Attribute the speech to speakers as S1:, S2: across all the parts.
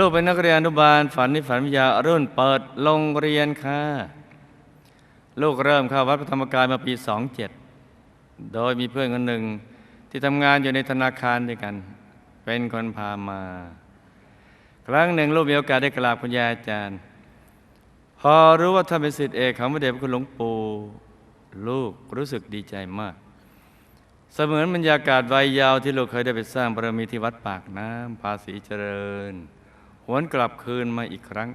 S1: ลูกเป็นนักเรียนอนุบาลฝันนิฝันวิทยารุ่นเปิดโรงเรียนค่ะ ลูกเริ่มเข้าวัดพระธรรมกายมาปี27โดยมีเพื่อนคนหนึ่งที่ทำงานอยู่ในธนาคารด้วยกัน เป็นคนพามา ครั้งหนึ่งลูกมีโอกาสได้กราบคุณยายอาจารย์ พอรู้ว่าท่านเป็นศิษย์เอกของพระเดชพระคุณหลวงปู่ลูกรู้สึกดีใจมาก เสมือนบรรยากาศวัยยาวที่ลูกเคยได้ไปสร้างบารมีที่วัดปากน้ำภาษีเจริญ วนกลับคืนมาอีกครั้ง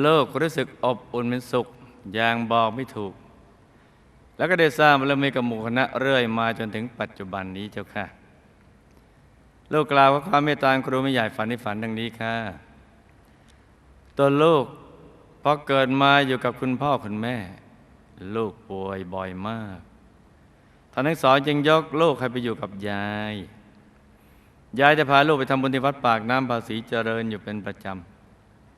S1: โลกรู้สึกอบอุ่นเป็นสุขอย่างบอกไม่ถูก แล้วก็ได้สร้างบารมีกับหมู่คณะเรื่อยมาจนถึงปัจจุบันนี้เจ้าค่ะลูกกล่าวว่าความเมตตาครูไม่ใหญ่ฝันในฝันดังนี้ค่ะ ตัวลูกพอเกิดมาอยู่กับคุณพ่อคุณแม่ ลูกป่วยบ่อยมากท่านทั้งสองจึงยกลูกให้ไปอยู่กับยาย ยายจะพาลูกไปทำบุญที่วัดปากน้ำภาษีเจริญอยู่เป็นประจ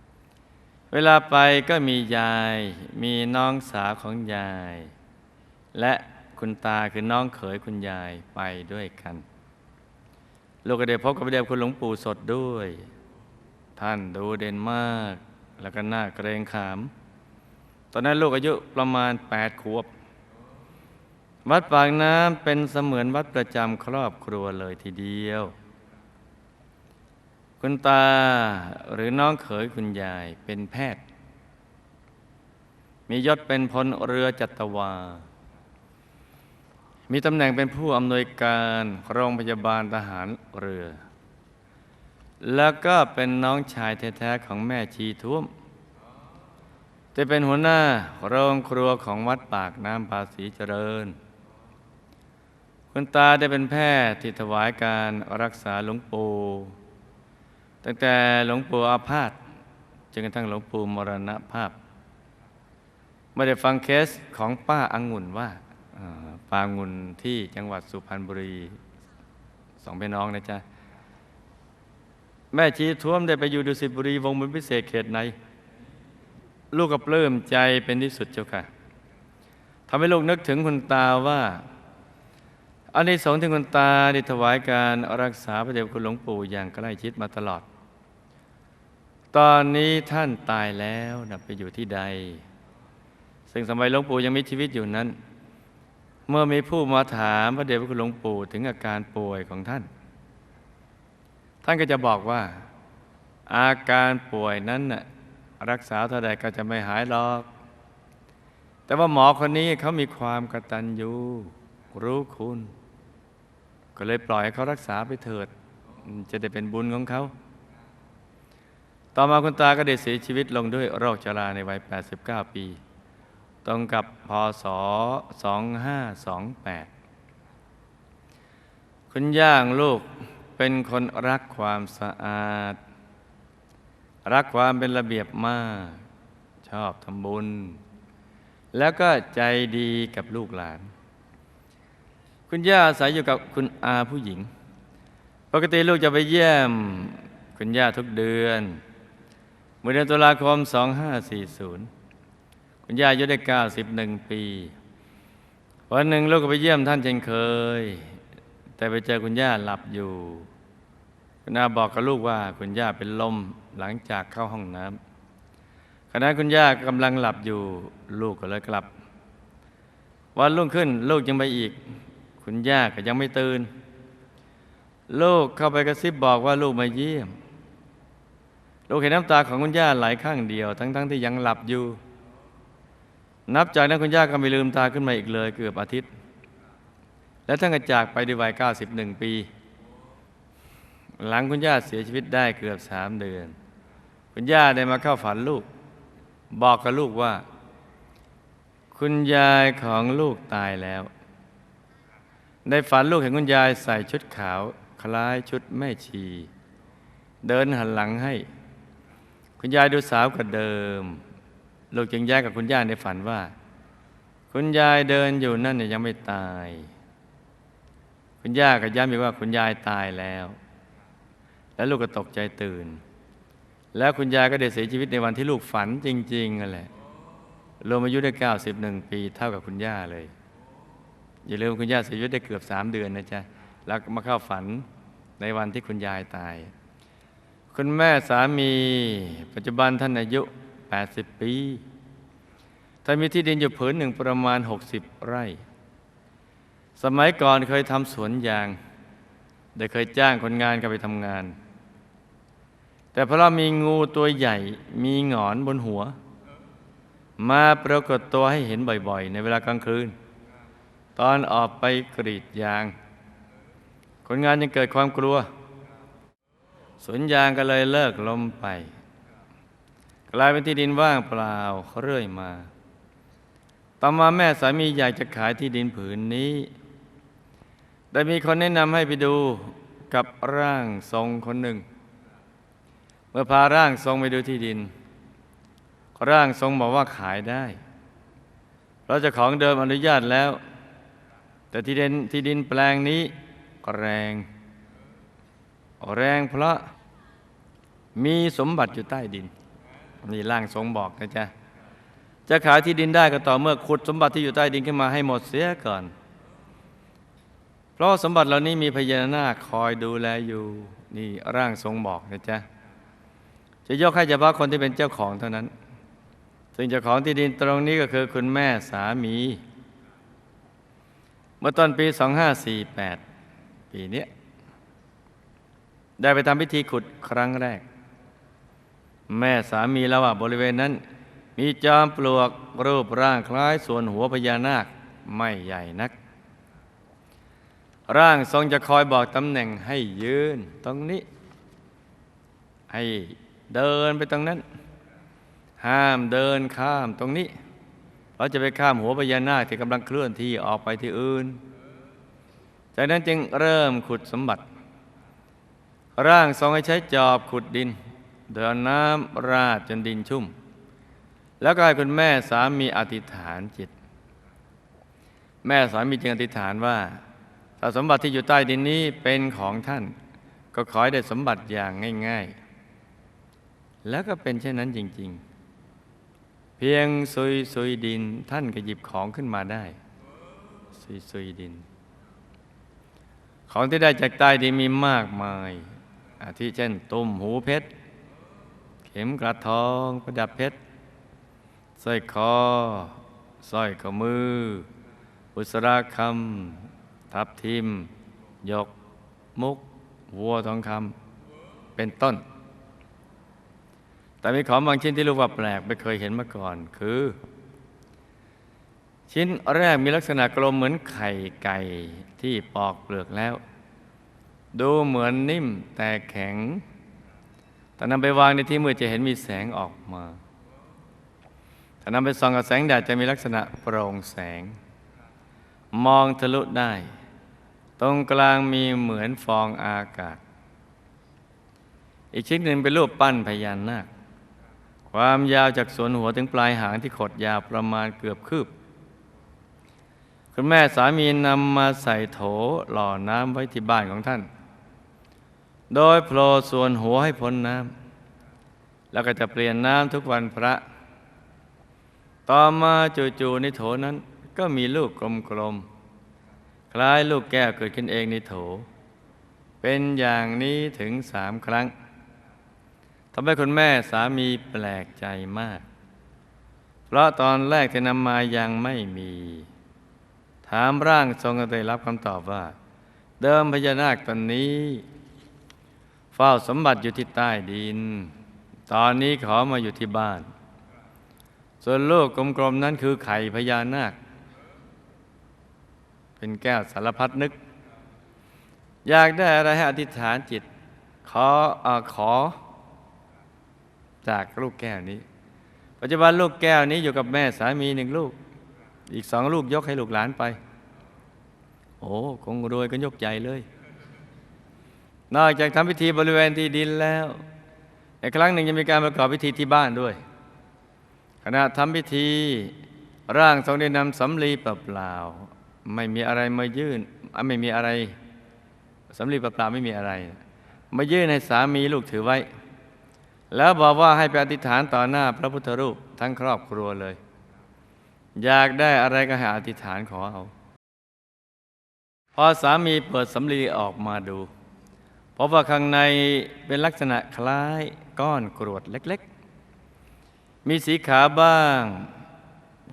S1: ำ เวลาไปก็มียาย มีน้องสาวของยาย และคุณตาคือน้องเขยคุณยายไปด้วยกัน ลูกก็ได้พบกับพระเดชคุณหลวงปู่สดด้วย ท่านดูเด่นมาก แล้วก็น่าเกรงขาม ตอนนั้นลูกอายุประมาณแปดขวบ วัดปากน้ำเป็นเสมือนวัดประจำครอบครัวเลยทีเดียว คุณตาหรือน้องเขยคุณยายเป็นแพทย์ มียศเป็นพลเรือจัตวา มีตำแหน่งเป็นผู้อำนวยการโรงพยาบาลทหารเรือ แล้วก็เป็นน้องชายแท้ๆของแม่ชีท้วมจะเป็นหัวหน้าโรงครัวของวัดปากน้ำภาษีเจริญ คุณตาได้เป็นแพทย์ที่ถวายการรักษาหลวงปู่ ตั้งแต่หลวงปู่อาพาธจนกระทั่งหลวงปู่มรณภาพไม่ได้ฟังเคสของป้าอังุ่นว่าป้าองุ่นที่จังหวัดสุพรรณบุรีสองพี่น้องนะจ๊ะแม่ชีท้วมได้ไปอยู่ดุสิตบุรีวงบุญพิเศษเขตในลูกก็ปลื้มใจเป็นที่สุดเจ้าค่ะทำให้ลูกนึกถึงคุณตาว่าอันนี้สงที่คุณตาได้ถวายการรักษาพระเดชคุณหลวงปู่อย่างใกล้ชิดมาตลอด ตอนนี้ท่านตายแล้วนะไปอยู่ที่ใด ซึ่งสมัยหลวงปู่ยังมีชีวิตอยู่นั้น เมื่อมีผู้มาถามพระเดชพระคุณหลวงปู่ถึงอาการป่วยของท่าน ท่านก็จะบอกว่า อาการป่วยนั้นน่ะรักษาเท่าใดก็จะไม่หายหรอก แต่ว่าหมอคนนี้เขามีความกตัญญูรู้คุณ ก็เลยปล่อยให้เขารักษาไปเถิด จะได้เป็นบุญของเขา ต่อมาคุณตาก็ได้เสียชีวิตลงด้วยโรคชราในวัย 89 ปี ตรงกับพศ 2528 คุณย่างลูกเป็นคนรักความสะอาด รักความเป็นระเบียบมาก ชอบทำบุญ แล้วก็ใจดีกับลูกหลาน คุณย่าอาศัยอยู่กับคุณอาผู้หญิง ปกติลูกจะไปเยี่ยม คุณย่าทุกเดือน เมื่อเดือนตุลาคม 2540 คุณย่าอายุได้ 91 ปี วันหนึ่งลูกก็ไปเยี่ยมท่านเช่นเคย แต่ไปเจอคุณย่าหลับอยู่ คุณอาบอกกับลูกว่าคุณย่าเป็นลมหลังจากเข้าห้องน้ำขณะคุณย่ากำลังหลับอยู่ลูกก็เลยกลับ วันรุ่งขึ้นลูกยังไปอีก คุณย่าก็ยังไม่ตื่น ลูกเข้าไปกระซิบบอกว่าลูกมาเยี่ยม ลูกเห็นน้ำตาของคุณย่าไหลข้างเดียว ทั้งๆทที่ยังหลับอยู่ นับจากนั้นคุณย่าก็ไม่ลืมตาขึ้นมาอีกเลย เกือบอาทิตย์ และท่านก็จากไปด้วยวัย 91 ปี หลังคุณย่าเสียชีวิตได้เกือบสามเดือน คุณย่าได้มาเข้าฝันลูก บอกกับลูกว่า คุณยายของลูกตายแล้วในฝันลูกเห็นคุณยายใส่ชุดขาว คล้ายชุดแม่ชี เดินหันหลังให้ คุณยายดูสาวกว่าเดิม ลูกจึงแย้งกับคุณย่าในฝันว่า คุณยายเดินอยู่นั่นเนี่ยยังไม่ตาย คุณย่าก็ย้ำอีกว่าคุณยายตายแล้ว แล้วลูกก็ตกใจตื่น แล้วคุณยายก็ได้เสียชีวิตในวันที่ลูกฝันจริงๆนั่นแหละรวมอายุได้91 ปีเท่ากับคุณย่าเลย อย่าลืมคุณย่าเสียชีวิตได้เกือบสามเดือนนะจ๊ะ แล้วมาเข้าฝันในวันที่คุณยายตาย คุณแม่สามี ปัจจุบันท่านอายุ 80 ปีท่านมีที่ดินอยู่ผืนหนึ่งประมาณ 60 ไร่ สมัยก่อนเคยทำสวนยาง ได้เคยจ้างคนงานกันไปทำงาน แต่เพราะมีงูตัวใหญ่มีหงอนบนหัว มาปรากฏตัวให้เห็นบ่อยๆ ในเวลากลางคืน ตอนออกไปกรีดยาง คนงานยังเกิดความกลัว สวนยางก็เลยเลิกล้มไป กลายเป็นที่ดินว่างเปล่าเรื่อยมา ต่อมาแม่สามีอยากจะขายที่ดินผืนนี้แต่มีคนแนะนำให้ไปดูกับร่างทรงคนหนึ่ง เมื่อพาร่างทรงไปดูที่ดิน ร่างทรงบอกว่าขายได้ เพราะเจ้าของเดิมอนุญาตแล้ว แต่ที่ดินที่ดินแปลงนี้แรง แรงเพราะมีสมบัติอยู่ใต้ดิน นี่ร่างทรงบอกนะจ๊ะ จะขายที่ดินได้ก็ต่อเมื่อขุดสมบัติที่อยู่ใต้ดินขึ้นมาให้หมดเสียก่อน เพราะสมบัติเหล่านี้มีพญานาคคอยดูแลอยู่ นี่ร่างทรงบอกนะจ๊ะ จะยกให้เฉพาะคนที่เป็นเจ้าของเท่านั้น ซึ่งเจ้าของที่ดินตรงนี้ก็คือคุณแม่สามี เมื่อต้นปี 2548 ปีนี้ ได้ไปทำพิธีขุดครั้งแรก แม่สามีแล้วว่าบริเวณนั้น มีจอมปลวกรูปร่างคล้ายส่วนหัวพญานาคไม่ใหญ่นัก ร่างทรงจะคอยบอกตำแหน่งให้ยืนตรงนี้ ให้เดินไปตรงนั้น ห้ามเดินข้ามตรงนี้เราจะไปข้ามหัวพญานาคที่กำลังเคลื่อนที่ออกไปที่อื่น จากนั้นจึงเริ่มขุดสมบัติ ร่างทรงให้ใช้จอบขุดดินเดินน้ำราดจนดินชุ่ม แล้วก็ให้คุณแม่สามีอธิษฐานจิต แม่สามีจึงอธิษฐานว่าถ้าสมบัติที่อยู่ใต้ดินนี้เป็นของท่าน ก็ขอให้ได้สมบัติอย่างง่าย ๆ แล้วก็เป็นเช่นนั้นจริง ๆ เพียงซุยซุยดินท่านก็หยิบของขึ้นมาได้ซุยซุยดิน ของที่ได้จากใต้ดินมีมากมาย อาทิเช่น ตุ้มหูเพชร เข็มกระทองประดับเพชรสร้อยคอสร้อยข้อมือ อุสราคำทับทิม ยก มุก วัวทองคำเป็นต้น แต่มีของบางชิ้นที่รู้ว่าแปลกไม่เคยเห็นมาก่อนคือ ชิ้นแรกมีลักษณะกลมเหมือนไข่ไก่ที่ปอกเปลือกแล้ว ดูเหมือนนิ่มแต่แข็ง แต่นำไปวางในที่มืดจะเห็นมีแสงออกมา ถ้านำไปส่องกับแสงแดดจะมีลักษณะโปร่งแสง มองทะลุได้ ตรงกลางมีเหมือนฟองอากาศ อีกชิ้นหนึ่งเป็นรูปปั้นพญานาค ความยาวจากส่วนหัวถึงปลายหางที่ขดยาวประมาณเกือบคืบคุณแม่สามีนำมาใส่โถหล่อน้ำไว้ที่บ้านของท่าน โดยโผล่ส่วนหัวให้พ้นน้ำแล้วก็จะเปลี่ยนน้ำทุกวันพระ ต่อมาจู่ๆในโถนั้นก็มีลูกกลมๆ คล้ายลูกแก้วเกิดขึ้นเองในโถ เป็นอย่างนี้ถึงสามครั้งทำให้คุณแม่สามีแปลกใจมาก เพราะตอนแรกที่นำมายังไม่มี ถามร่างทรงก็ได้รับคำตอบว่า เดิมพญานาคตนนี้ เฝ้าสมบัติอยู่ที่ใต้ดิน ตอนนี้ขอมาอยู่ที่บ้าน ส่วนลูกกลมๆนั้นคือไข่พญานาค เป็นแก้วสารพัดนึก อยากได้อะไรให้อธิษฐานจิต ขออขอ จากลูกแก้วนี้ ปัจจุบันลูกแก้วนี้อยู่กับแม่สามีหนึ่งลูก อีกสองลูกยกให้ลูกหลานไป โอ้คงรวยกันยกใหญ่เลย นอกจากทำพิธีบริเวณที่ดินแล้วอีกครั้งหนึ่งจะมีการประกอบพิธีที่บ้านด้วย ขณะทำพิธีร่างทรงได้นำสำลีเปล่าๆไม่มีอะไรมายื่นอะไม่มีอะไรสำลีเปล่าๆไม่มีอะไร มายื่นให้สามีลูกถือไว้ แล้วบอกว่าให้ไปอธิษฐานต่อหน้าพระพุทธรูปทั้งครอบครัวเลย อยากได้อะไรก็ให้อธิษฐานขอเอา พอสามีเปิดสำลีออกมาดู พบว่าข้างในเป็นลักษณะคล้ายก้อนกรวดเล็ก ๆ มีสีขาวบ้าง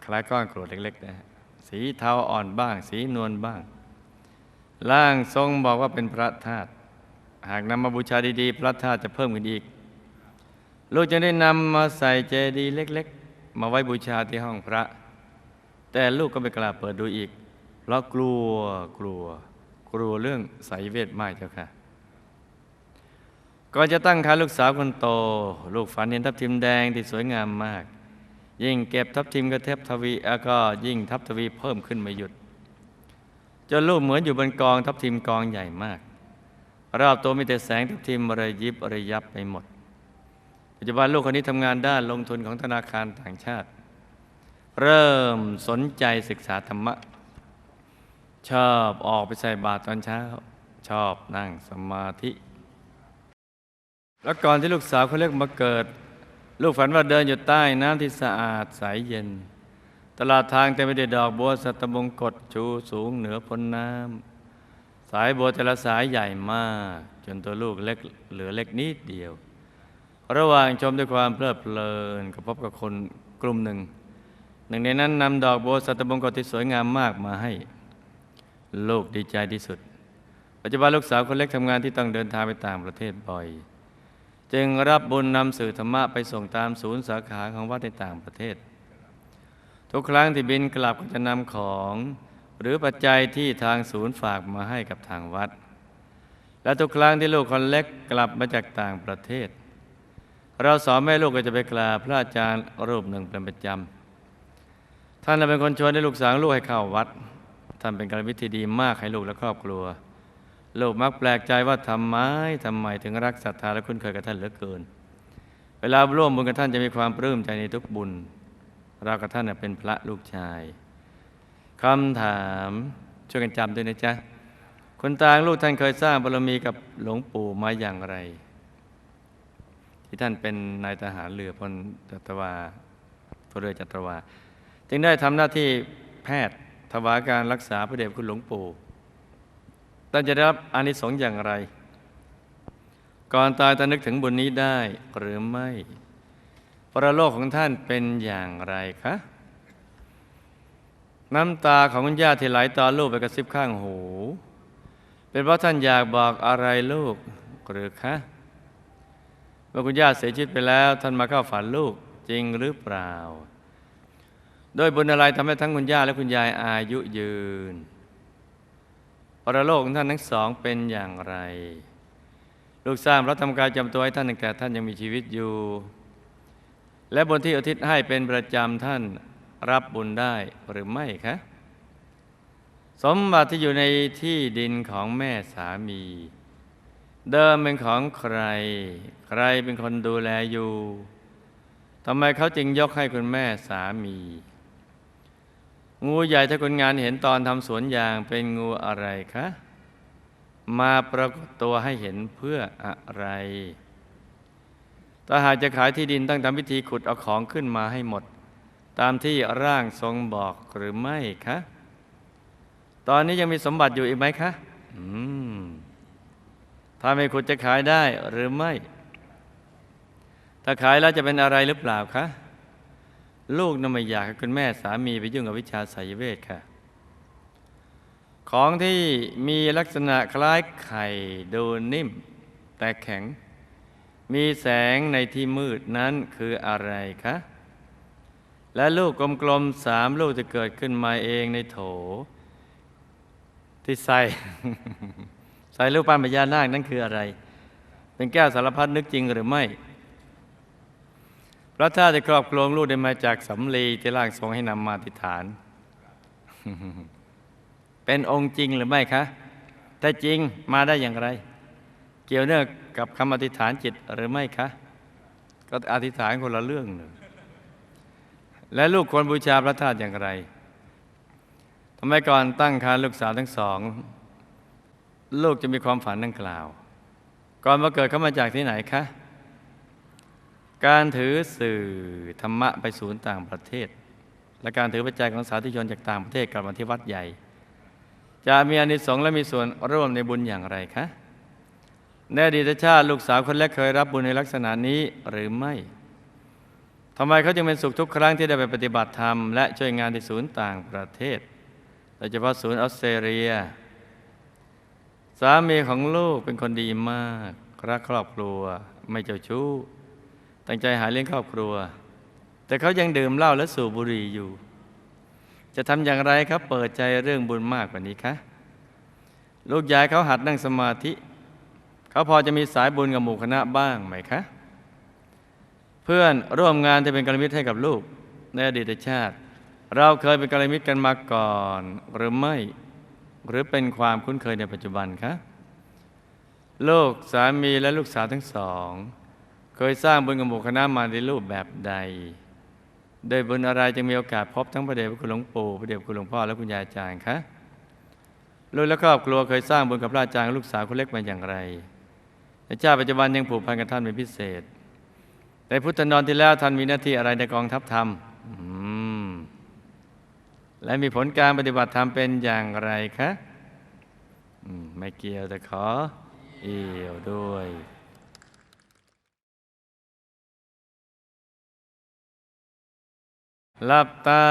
S1: คล้ายก้อนกรวดเล็กๆนะฮะสีเทาอ่อนบ้าง สีนวลบ้างร่างทรงบอกว่าเป็นพระธาตุหากนำมาบูชาดีๆ พระธาตุจะเพิ่มขึ้นอีก ลูกจะได้นำมาใส่เจดีย์เล็ก ๆ มาไว้บูชาที่ห้องพระ แต่ลูกก็ไม่กล้าเปิดดูอีก เพราะกลัวกลัว กลัวเรื่องไสยเวทไมากเจ้าค่ะ ก่อนจะตั้งครรภ์ลูกสาวคนโต ลูกฝันเห็นทับทิมแดงที่สวยงามมาก ยิ่งเก็บทับทิมก็เทบทวีแล้วก็ยิ่งทับทวีเพิ่มขึ้นไม่หยุด จนลูกเหมือนอยู่บนกองทับทิมกองใหญ่มาก รอบตัวมีแต่แสงทับทิมระยิบระยับไปหมด ปัจจุบันลูกคนนี้ทำงานด้านลงทุนของธนาคารต่างชาติ เริ่มสนใจศึกษาธรรมะ ชอบออกไปใส่บาตรตอนเช้า ชอบนั่งสมาธิ แล้วก่อนที่ลูกสาวเขาเล็กมาเกิด ลูกฝันว่าเดินอยู่ใต้น้ำที่สะอาดใสเย็น ตลาดทางเต็มไปด้วยดอกบัวสัตบงกฎชูสูงเหนือพ้นน้ำสายบัวแต่ละสายใหญ่มาก จนตัวลูกเล็กเหลือเล็กนิดเดียว ระหว่างชมด้วยความเพลิดเพลินก็พบกับคนกลุ่มหนึ่ง หนึ่งในนั้นนำดอกบัวสัตบงกฎที่สวยงามมากมาให้ ลูกดีใจที่สุดปัจจุบันลูกสาวคนเล็กทำงานที่ต้องเดินทางไปต่างประเทศบ่อย จึงรับบุญนำสื่อธรรมะไปส่งตามศูนย์สาขาของวัดในต่างประเทศ ทุกครั้งที่บินกลับก็จะนำของ หรือปัจจัยที่ทางศูนย์ฝากมาให้กับทางวัด และทุกครั้งที่ลูกคนเล็กกลับมาจากต่างประเทศ เราสอนแม่ลูกก็จะไปกราบพระอาจารย์รูปหนึ่งเป็นประจำท่านเป็นคนชวนให้ลูกสาวลูกให้เข้าวัดท่านเป็นการวิธีดีมากให้ลูกและครอบครัว ลูกมักแปลกใจว่าทำไมทำไมถึงรักศรัทธาและคุ้นเคยกับท่านเหลือเกิน เวลาร่วมบุญกับท่านจะมีความปลื้มใจในทุกบุญ เรากับท่านเป็นพระลูกชายคำถามช่วยกันจำด้วยนะจ๊ะคนต่างลูกท่านเคยสร้างบารมีกับหลวงปู่มาอย่างไร ที่ท่านเป็นนายทหารเรือพลจัตวาพลเรือจัตวา จึงได้ทำหน้าที่แพทย์ถวายการรักษาพระเดชคุณหลวงปู่ ท่านจะได้รับอานิสงส์อย่างไร ก่อนตายท่านนึกถึงบุญนี้ได้หรือไม่ปรโลกของท่านเป็นอย่างไรคะ น้ำตาของคุณย่าที่ไหลต่อลูกไปกระซิบข้างหู เป็นเพราะท่านอยากบอกอะไรลูกหรือคะเมื่อคุณย่าเสียชีวิตไปแล้ว ท่านมาเข้าฝันลูกจริงหรือเปล่า โดยบุญอะไรทำให้ทั้งคุณย่าและคุณยายอายุยืน รโลกของท่านทั้งสองเป็นอย่างไร ลูกสร้างพระธรรมกายจำตัวให้ท่านตั้งแต่ท่านยังมีชีวิตอยู่ และบนที่อุทิศให้เป็นประจำท่านรับบุญได้หรือไม่คะ สมบัติที่อยู่ในที่ดินของแม่สามี เดิมเป็นของใคร ใครเป็นคนดูแลอยู่ทำไมเขาจึงยกให้คุณแม่สามี งูใหญ่ถ้าคนงานเห็นตอนทำสวนยางเป็นงูอะไรคะ มาปรากฏตัวให้เห็นเพื่ออะไรถ้าหากจะขายที่ดินต้องทำพิธีขุดเอาของขึ้นมาให้หมด ตามที่ร่างทรงบอกหรือไม่คะ ตอนนี้ยังมีสมบัติอยู่อีกไหมคะ อืม ถ้าไม่ขุดจะขายได้หรือไม่ ถ้าขายแล้วจะเป็นอะไรหรือเปล่าคะ ลูกน่ะไม่อยากให้คุณแม่สามีไปยุ่งกับวิชาสายเวทค่ะ ของที่มีลักษณะคล้ายไข่ดูนิ่ม แต่แข็ง มีแสงในที่มืดนั้นคืออะไรคะ และลูกกลมๆสามลูกจะเกิดขึ้นมาเองในโถ ที่ใส่ใส่รูปปั้นพญานาคนั่นคืออะไร เป็นแก้วสารพัดนึกจริงหรือไม่ พระท่าจะครอบครองลูกได้มาจากสำลีที่ร่างทรงให้นำมาติฐาน เป็นองค์จริงหรือไม่คะ ถ้าจริงมาได้อย่างไร เกี่ยวเนื่องกับคำอธิษฐานจิตหรือไม่คะ ก็อธิษฐานคนละเรื่องหนึ่งและลูกควรบูชาพระธาตุอย่างไรทำไมก่อนตั้งครรภ์ลูกสาวทั้งสอง ลูกจะมีความฝันดังกล่าว ก่อนมาเกิดเขามาจากที่ไหนคะ การถือสื่อธรรมะไปศูนย์ต่างประเทศ และการถือปัจจัยของสาธุชนจากต่างประเทศกลับมาที่วัดใหญ่ จะมีอนิสงส์และมีส่วนร่วมในบุญอย่างไรคะในอดีตชาติลูกสาวคนแรกเคยรับบุญในลักษณะนี้หรือไม่ทำไมเขาจึงเป็นสุขทุกครั้งที่ได้ไปปฏิบัติธรรม และช่วยงานในศูนย์ต่างประเทศโดยเฉพาะศูนย์ออสเตรเลีย สามีของลูกเป็นคนดีมาก รักครอบครัวไม่เจ้าชู้ ตั้งใจหาเลี้ยงครอบครัว แต่เขายังดื่มเหล้าและสูบบุหรี่อยู่ จะทำอย่างไรครับเปิดใจเรื่องบุญมากกว่านี้คะลูกยายเขาหัดนั่งสมาธิ เขาพอจะมีสายบุญกับหมู่คณะบ้างไหมคะเพื่อนร่วมงานที่เป็นกัลยาณมิตรให้กับลูกในอดีตชาติ เราเคยเป็นกัลยาณมิตรกันมาก่อนหรือไม่ หรือเป็นความคุ้นเคยในปัจจุบันคะลูกสามีและลูกสาวทั้งสอง เคยสร้างบุญกับหมู่คณะมาในรูปแบบใด โดยบุญอะไรจึงมีโอกาสพบทั้งพระเดชพระคุณหลวงปู่พระเดชพระคุณหลวงพ่อและคุณยายอาจารย์คะลูกและครอบครัวเคยสร้างบุญกับพระอาจารย์ลูกสาวคนเล็กมาอย่างไรในชาติปัจจุบันยังผูกพันกับท่านเป็นพิเศษ ในพุทธนอนที่แล้วท่านมีหน้าที่อะไรในกองทัพธรรมและมีผลการปฏิบัติธรรมเป็นอย่างไรคะอืมไม่เกี่ยวแต่ขอเอี่ยวด้วย หลับตา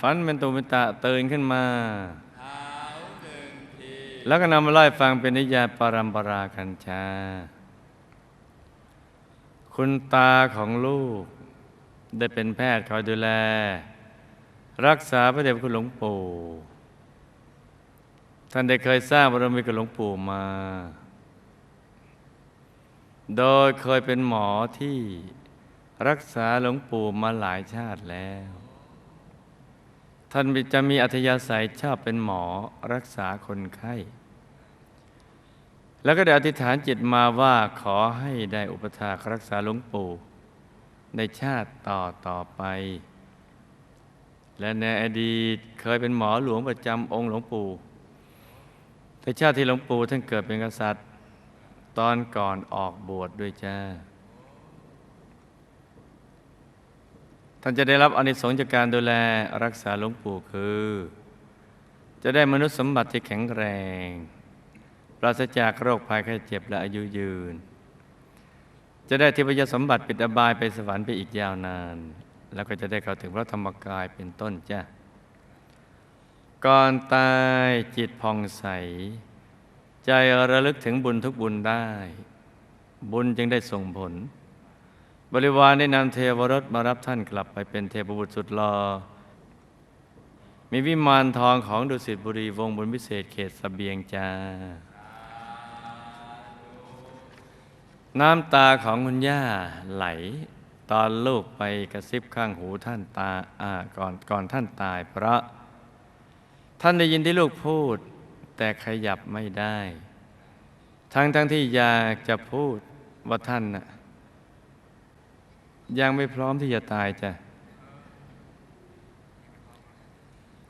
S1: ฝันเป็นตุเป็นตะตื่นขึ้นมาแล้วก็นำมาไล่ฟังเป็นนิยายปรัมปราคัญชา คุณตาของลูก ได้เป็นแพทย์คอยดูแล รักษาพระเดชพระคุณหลวงปู่ท่านได้เคยสร้างบารมีกับหลวงปู่มา โดยเคยเป็นหมอที่รักษาหลวงปู่มาหลายชาติแล้ว ท่านจะมีอัธยาศัยชอบเป็นหมอรักษาคนไข้ แล้วก็ได้อธิษฐานจิตมาว่าขอให้ได้อุปถากรักษาหลวงปู่ในชาติต่อต่อไป และในอดีตเคยเป็นหมอหลวงประจำองค์หลวงปู่ในชาติที่หลวงปู่ท่านเกิดเป็นกษัตริย์ ตอนก่อนออกบวชดด้วยจ้า ท่านจะได้รับอนิสงส์จากการดูแลรักษาหลวงปู่คือ จะได้มนุษย์สมบัติที่แข็งแรง ปราศจากโรคภัยไข้เจ็บและอายุยืน จะได้ทิพยสมบัติปิดอบายไปสวรรค์ไปอีกยาวนาน แล้วก็จะได้เข้าถึงพระธรรมกายเป็นต้นจ้ะก่อนตายจิตผ่องใส ใจระลึกถึงบุญทุกบุญได้ บุญจึงได้ส่งผล บริวารได้นำเทวรถมารับท่านกลับไปเป็นเทพบุตรสุดหลอ่อมีวิมานทองของดุสิตบุรีวงบุญพิเศษเขตสเบียงจ้าน้ำตาของคุณย่าไหล ตอนลูกไปกระซิบข้างหูท่านตาอ่าก่อนก่อนท่านตายเพราะ ท่านได้ยินที่ลูกพูด แต่ขยับไม่ได้ ทั้งทั้งที่อยากจะพูดว่าท่านน่ะ ยังไม่พร้อมที่จะตายจ้ะ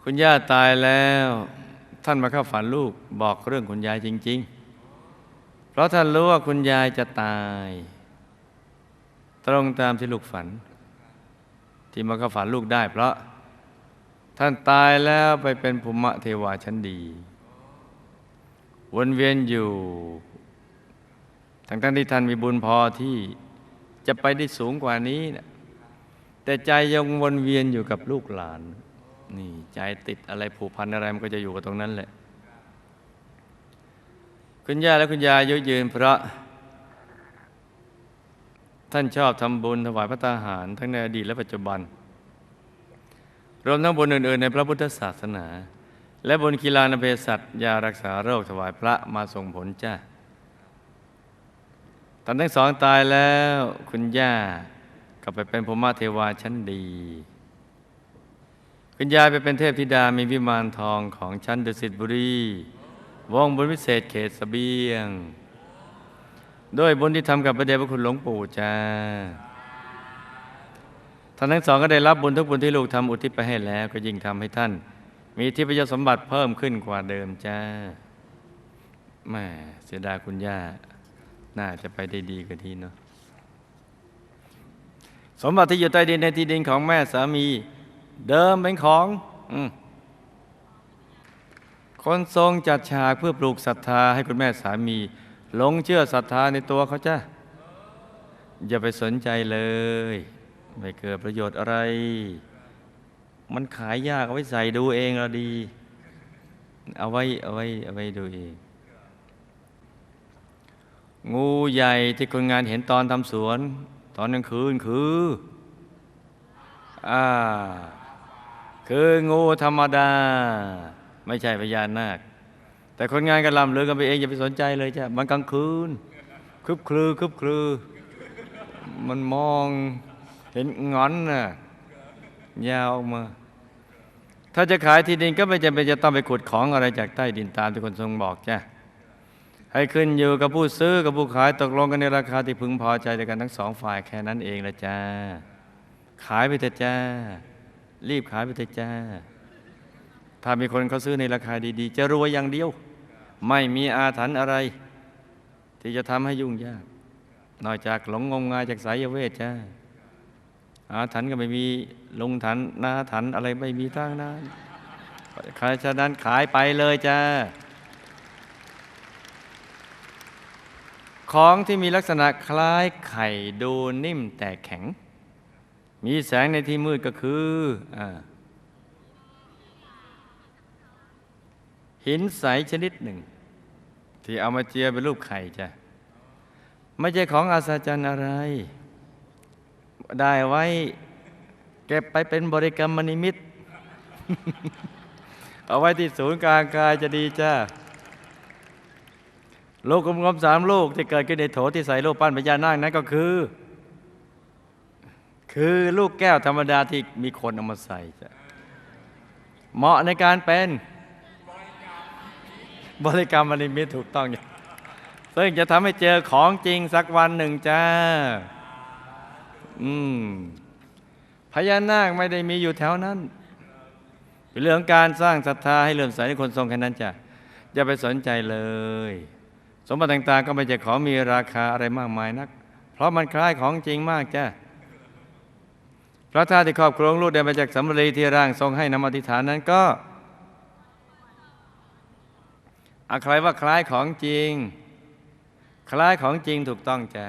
S1: คุณย่าตายแล้ว ท่านมาเข้าฝันลูกบอกเรื่องคุณยายจริง ๆ เพราะท่านรู้ว่าคุณยายจะตาย ตรงตามที่ลูกฝัน ที่มาเข้าฝันลูกได้ เพราะท่านตายแล้วไปเป็นภูมิเทวาชั้นดี วนเวียนอยู่ ทั้งทั้งที่ท่านมีบุญพอที่ จะไปได้สูงกว่านี้นะแต่ใจยังวนเวียนอยู่กับลูกหลาน นี่ใจติดอะไรผูกพันอะไรมันก็จะอยู่กับตรงนั้นแหละ คุณย่าและคุณยายยุยืนเพราะท่านชอบทำบุญถวายพระตาหาร ทั้งในอดีตและปัจจุบัน รวมทั้งบุญอื่น ๆ ในพระพุทธศาสนา และบุญกีฬานาเภสัชยารักษาโรคถวายพระมาส่งผลจ้า ตอนทั้งสองตายแล้วคุณย่าก็ไปเป็นพรหมเทวาชั้นดี คุณยายไปเป็นเทพธิดามีวิมานทองของชั้นดุสิตบุรีวงบุญวิเศษเขตสเสบียง ด้วยบุญที่ทำกับพระเดชพระคุณหลวงปู่จ้าท่านทั้งสองก็ได้รับบุญทุกบุญที่ลูกทำอุทิศไปให้แล้ว ก็ยิ่งทำให้ท่าน มีทิพยสมบัติเพิ่มขึ้นกว่าเดิมจ้าแม่เสียดายคุณย่า น่าจะไปได้ดีกว่าที่เนาะสมบัติที่อยู่ใต้ดินในที่ดินของแม่สามี เดิมเป็นของอคนทรงจัดฉากเพื่อปลูกศรัทธาให้คุณแม่สามีหลงเชื่อศรัทธาในตัวเขาจ้ะอย่าไปสนใจเลย ไม่เกิดประโยชน์อะไร มันขายยากเอาไว้ใส่ดูเองเราดี เอาไว้เอาไว้เอาไว้ดูเอง งูใหญ่ที่คนงานเห็นตอนทำสวน ตอนกลางคืนคืออ่าคืองูธรรมดา ไม่ใช่พญานาค แต่คนงานก็ลำเลือกันไปเองอย่าไปสนใจเลยจ้ะมันกลางคืนคึบคลือคึบคลือ มันมองเห็นงอนน่ะยาวออกมา ถ้าจะขายที่ดินก็ไม่จำเป็นจะต้องไปขุดของอะไรจากใต้ดินตามที่คนทรงบอกจ้ะ ให้ขึ้นอยู่กับผู้ซื้อกับผู้ขายตกลงกันในราคาที่พึงพอใจด้วยกันทั้งสองฝ่ายแค่นั้นเองละจ้า ขายไปเถอะจ้า รีบขายไปเถอะจ้า ถ้ามีคนเขาซื้อในราคาดีๆ จะรวยอย่างเดียว ไม่มีอาถรรพ์อะไร ที่จะทำให้ยุ่งยาก นอกจากหลงงมงายจากสายเวทจ้า อาถรรพ์ก็ไม่มีลงถันนาถรรพ์อะไรไม่มีทางนั้นใครฉะนั้นขายไปเลยจ้า ของที่มีลักษณะคล้ายไข่ดูนิ่มแต่แข็ง มีแสงในที่มืดก็คืออหินใสชนิดหนึ่ง ที่เอามาเจียเป็นรูปไข่จ้ะไม่ใช่ของอาศจรรย์อะไร ได้ไว้เก็บไปเป็นบริกรรมนิมิต เอาไว้ที่ศูนย์กลางกายจะดีจ้า ลูกกลมๆสามลูกที่เกิดขึ้นในโถที่ใส่โลกปั้นพญานาคนั้นก็คือ คือลูกแก้วธรรมดาที่มีคนเอามาใส่จ้ะเหมาะในการเป็นบริกรรมอนิมิตถูกต้องอย่างซึ่งจะทำให้เจอของจริงสักวันหนึ่งจ้า อืมพญานาคไม่ได้มีอยู่แถวนั้น เป็นเรื่องการสร้างศรัทธาให้เลื่อมใสในคนทรงแค่นั้นจ้ะอย่าไปสนใจเลย สมบัติต่างๆก็ไม่ใช่ของมีราคาอะไรมากมายนัก เพราะมันคล้ายของจริงมากจ้ะพระธาตุที่ครอบครองลูกได้มาจากสำรีที่ร่างทรงให้นำอธิษฐานนั้นก็อะใครว่าคล้ายของจริง คล้ายของจริงถูกต้องจ้ะ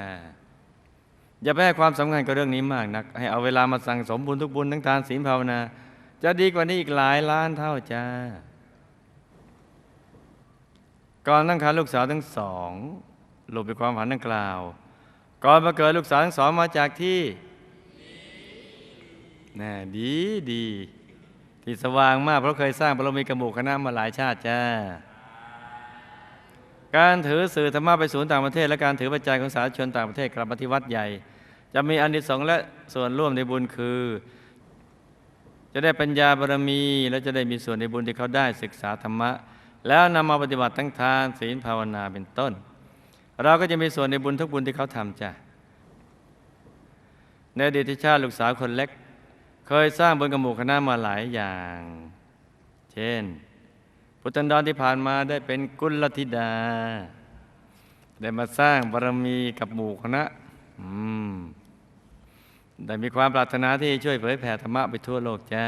S1: อย่าไปให้ความสำคัญกับเรื่องนี้มากนัก ให้เอาเวลามาสั่งสมบุญทุกบุญทั้งทานศีลภาวนา จะดีกว่านี้อีกหลายล้านเท่าจ้า ก่อนตั้งครรภ์ลูกสาวทั้งสองหลุดไปความฝันดังกล่าว ก่อนมาเกิดลูกสาวทั้งสองมาจากที่น่ดีดีที่สว่างมากเพราะเคยสร้างบารมีกระหมูกคณะมาหลายชาติจ้า การถือสื่อธรรมะไปศูนย์ต่างประเทศ และการถือปัจจัยของสาธารณชนต่างประเทศกลับมาที่วัดใหญ่ จะมีอานิสงและส่วนร่วมในบุญคือ จะได้ปัญญาบารมี และจะได้มีส่วนในบุญที่เขาได้ศึกษาธรรมะ แล้วนำมาปฏิบัติทั้งทานศีลภาวนาเป็นต้น เราก็จะมีส่วนในบุญทุกบุญที่เขาทำจ้ะในอดีตชาติลูกสาวคนเล็ก เคยสร้างบนกระหมู่คณะมาหลายอย่าง เช่น พุทธันดรที่ผ่านมาได้เป็นกุลธิดา ได้มาสร้างบารมีกับหมู่คณะได้มีความปรารถนาที่ช่วยเผยแผ่ธรรมะไปทั่วโลกจ้า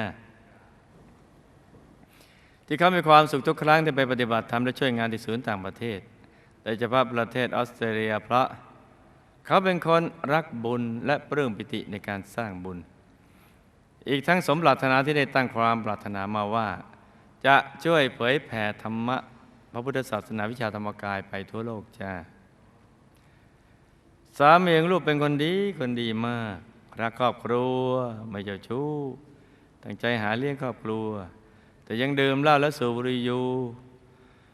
S1: ที่เขามีความสุขทุกครั้งที่ไปปฏิบัติธรรมและช่วยงานที่ศูนย์ต่างประเทศโดยเฉพาะประเทศออสเตรเลียเพราะเขาเป็นคนรักบุญและปลื้มปิติในการสร้างบุญ อีกทั้งสมปรารถนาที่ได้ตั้งความปรารถนามาว่า จะช่วยเผยแผ่ธรรมะพระพุทธศาสนาวิชาธรรมกายไปทั่วโลกจ้าสามีของลูกเป็นคนดีคนดีมาก รักครอบครัว ไม่เจ้าชู้ตั้งใจหาเลี้ยงครอบครัว แต่ยังดื่มเหล้าและสูบบุหรี่อยู่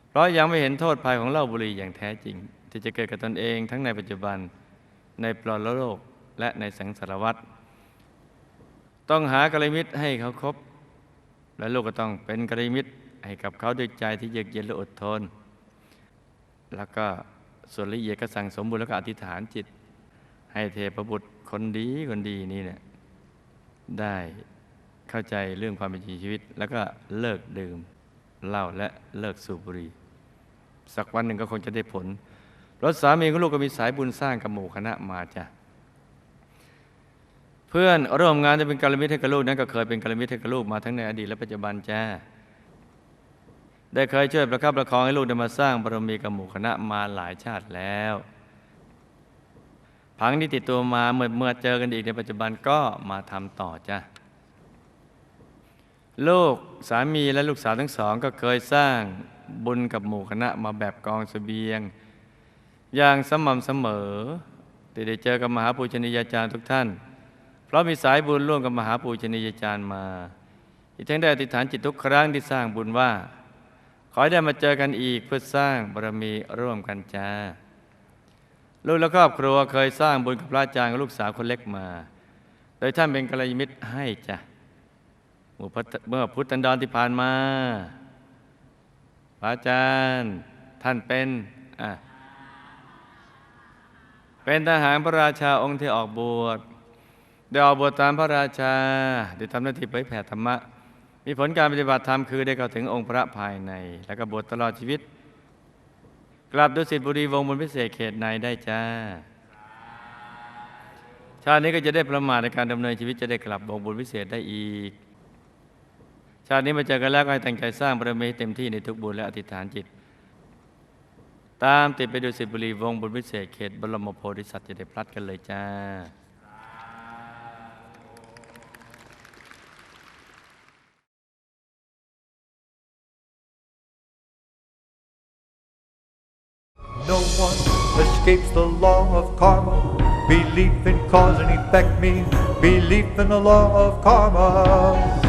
S1: เพราะยังไม่เห็นโทษภัยของเหล้าบุหรี่อย่างแท้จริง ที่จะเกิดกับตนเองทั้งในปัจจุบันในปลอดโลกและในสังสารวัฏต้องหากรมิตให้เขาครบและลูกก็ต้องเป็นกรมิตให้กับเขาด้วยใจที่เยือกเย็นและอดทน แล้วก็ส่วนละเอียดก็สั่งสมบุญแล้วก็อธิษฐานจิต ให้เทพบุตรคนดีคนดีนี่เนี่ยได้ เข้าใจเรื่องความเป็นจริงชีวิต แล้วก็เลิกดื่มเหล้าและเลิกสูบบุหรี่สักวันหนึ่งก็คงจะได้ผลรถสามีของลูกก็มีสายบุญสร้างกับหมู่คณะมาจ้ะเพื่อนร่วมงานจะเป็นการมิตรให้กับลูกนั้นก็เคยเป็นการมิตรให้กับลูกมาทั้งในอดีตและปัจจุบันจ้าได้เคยช่วยประคับประคองให้ลูกได้มาสร้างบารมีกับหมู่คณะมาหลายชาติแล้วพังที่ติดตัวมาเมื่อเมื่อเจอกันอีกในปัจจุบันก็มาทำต่อจ้ะ ลูกสามีและลูกสาวทั้งสองก็เคยสร้างบุญกับหมู่คณะมาแบบกองเสบียง อย่างสม่ำเสมอที่ได้เจอกับมหาปูชนียาจารย์ทุกท่าน เพราะมีสายบุญร่วมกับมหาปูชนียาจารย์มา อีกทั้งได้อธิษฐานจิตทุกครั้งที่สร้างบุญว่า ขอได้มาเจอกันอีกเพื่อสร้างบารมีร่วมกันจ้าลูกและครอบครัวเคยสร้างบุญกับพระอาจารย์กับลูกสาวคนเล็กมา โดยท่านเป็นกัลยาณมิตรให้จ้ะ เมื่อพุทธันดรที่ผ่านมาพระอาจารย์ท่านเป็นเป็นทหารพระราชาองค์ที่ออกบวชได้ออกบวชตามพระราชา ได้ทำหน้าที่เผยแผ่ธรรมะ มีผลการปฏิบัติธรรมคือได้เข้าถึงองค์พระภายใน แล้วก็บวชตลอดชีวิต กลับดุสิตบุรีวงบนพิเศษเขตในได้จ้า ชาตินี้ก็จะได้ประมาทในการดำเนินชีวิตจะได้กลับวงบุญพิเศษได้อีก ชาตินี้มาเจอกันแล้วก็ให้ตั้งใจสร้างบารมีเต็มที่ในทุกบุญและอธิษฐานจิต ตามติดไปดูสิบุรีวงบุญพิเศษเขตบรมโพธิสัตว์จะได้พลัดกันเลยจ้า
S2: No one escapes the law of karma. Belief in cause and effect means belief in the law of karma.